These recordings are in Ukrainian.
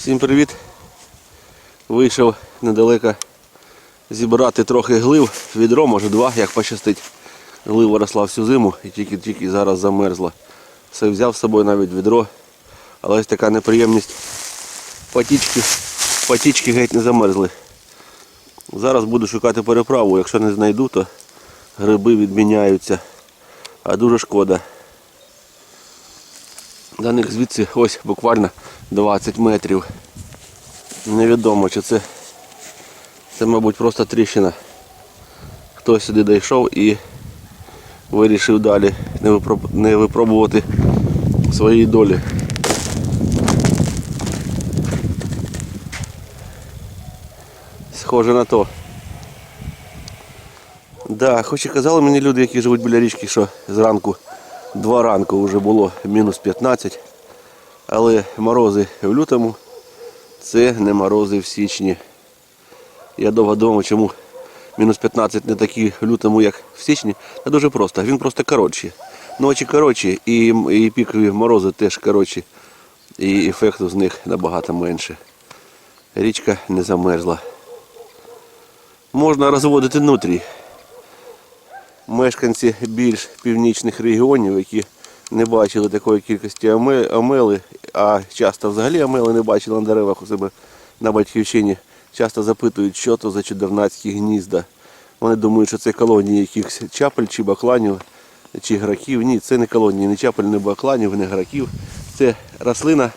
Всім привіт! Вийшов недалеко зібрати трохи глив, відро, може два, як пощастить. Глива росла всю зиму і тільки-тільки зараз замерзла. Все взяв з собою навіть відро. Але ось така неприємність. Патічки, патічки геть не замерзли. Зараз буду шукати переправу. Якщо не знайду, то гриби відміняються. А дуже шкода. До них звідси ось буквально 20 метрів. Невідомо чи це, це мабуть, просто тріщина. Хтось сюди дійшов і вирішив далі не, випроб... не випробувати свої долі. Схоже на то. Да, хоч і казали мені люди, які живуть біля річки, що зранку два ранку вже було мінус 15. Але морози в лютому це не морози в січні. Я довго думав, чому мінус 15 не такі в лютому, як в січні. Це дуже просто. Він просто коротший. Ночі коротші і, і пікові морози теж коротші. І ефекту з них набагато менше. Річка не замерзла. Можна розводити нутрій. Мешканці більш північних регіонів, які не бачили такої кількості амели, а часто взагалі амели не бачили на деревах у себе на батьківщині, часто запитують, що то за чудернацькі гнізда. Вони думають, що це колонії якихось чапель чи бакланів, чи граків. Ні, це не колонії, не чапель, не бакланів, не граків. Це рослина,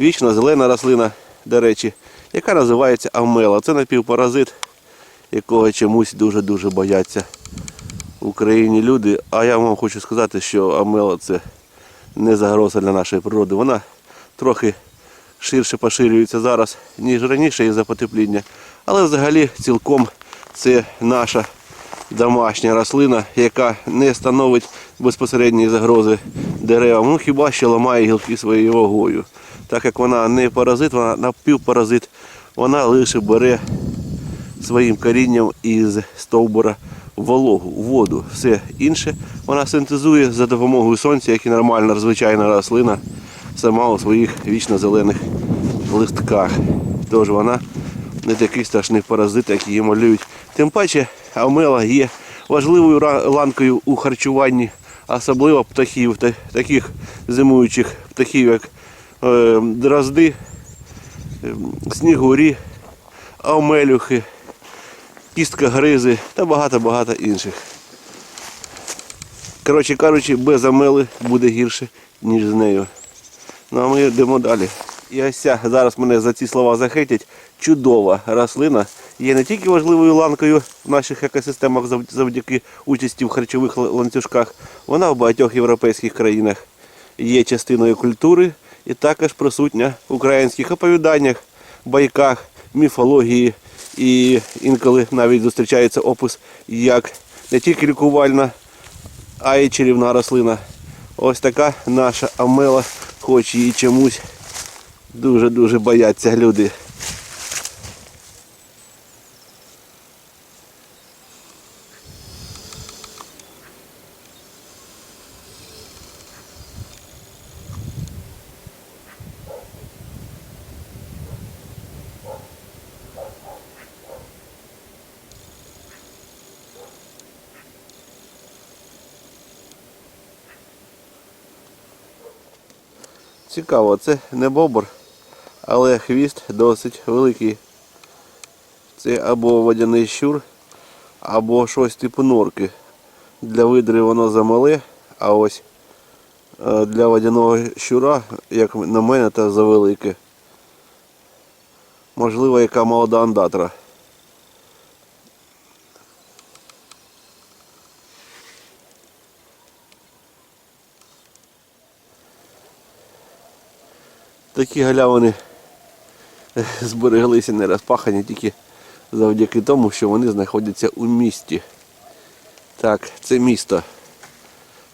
вічно зелена рослина, до речі, яка називається амела. Це напівпаразит, якого чомусь дуже-дуже бояться в Україні люди. А я вам хочу сказати, що амела це не загроза для нашої природи. Вона трохи ширше поширюється зараз, ніж раніше із-за потепління. Але взагалі цілком це наша домашня рослина, яка не становить безпосередньої загрози деревам. Ну хіба що ламає гілки своєю вагою. Так як вона не паразит, вона напівпаразит, вона лише бере своїм корінням із стовбура вологу, воду. Все інше вона синтезує за допомогою сонця, як і нормальна звичайна рослина, сама у своїх вічно-зелених листках. Тож вона не такий страшний паразит, як її малюють. Тим паче амела є важливою ланкою у харчуванні, особливо птахів, та- таких зимуючих птахів, як е, дрозди, е, снігурі, амелюхи кістка гризи та багато-багато інших. Коротше кажучи, без амели буде гірше, ніж з нею. Ну а ми йдемо далі. І ось зараз мене за ці слова захитять. Чудова рослина є не тільки важливою ланкою в наших екосистемах завдяки участі в харчових ланцюжках, вона в багатьох європейських країнах є частиною культури і також присутня в українських оповіданнях, байках, міфології. І інколи навіть зустрічається опис як не тільки лікувальна, а й чарівна рослина. Ось така наша амела, хоч її чомусь дуже-дуже бояться люди. Цікаво, це не бобр, але хвіст досить великий. Це або водяний щур, або щось типу норки. Для видри воно замале, а ось е, для водяного щура, як на мене, це завелике. Можливо, яка молода андатра. Такі галявини збереглися не розпахані тільки завдяки тому, що вони знаходяться у місті. Так, це місто.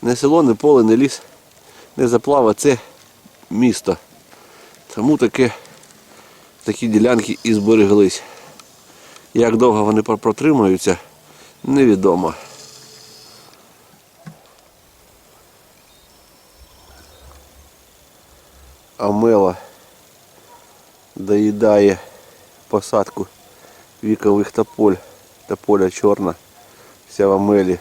Не село, не поле, не ліс, не заплава, це місто. Тому таке, такі ділянки і збереглись. Як довго вони протримаються, невідомо. Амела доїдає посадку вікових тополь. Тополя чорна, вся в амелі.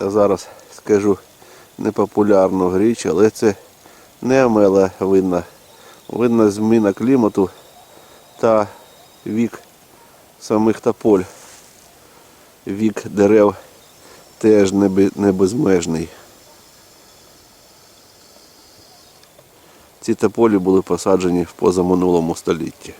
А зараз скажу непопулярну річ, але це не амела винна. Винна зміна клімату та вік самих тополь. Вік дерев теж не бе- не безмежний. Ці тополі були посаджені в позаминулому столітті.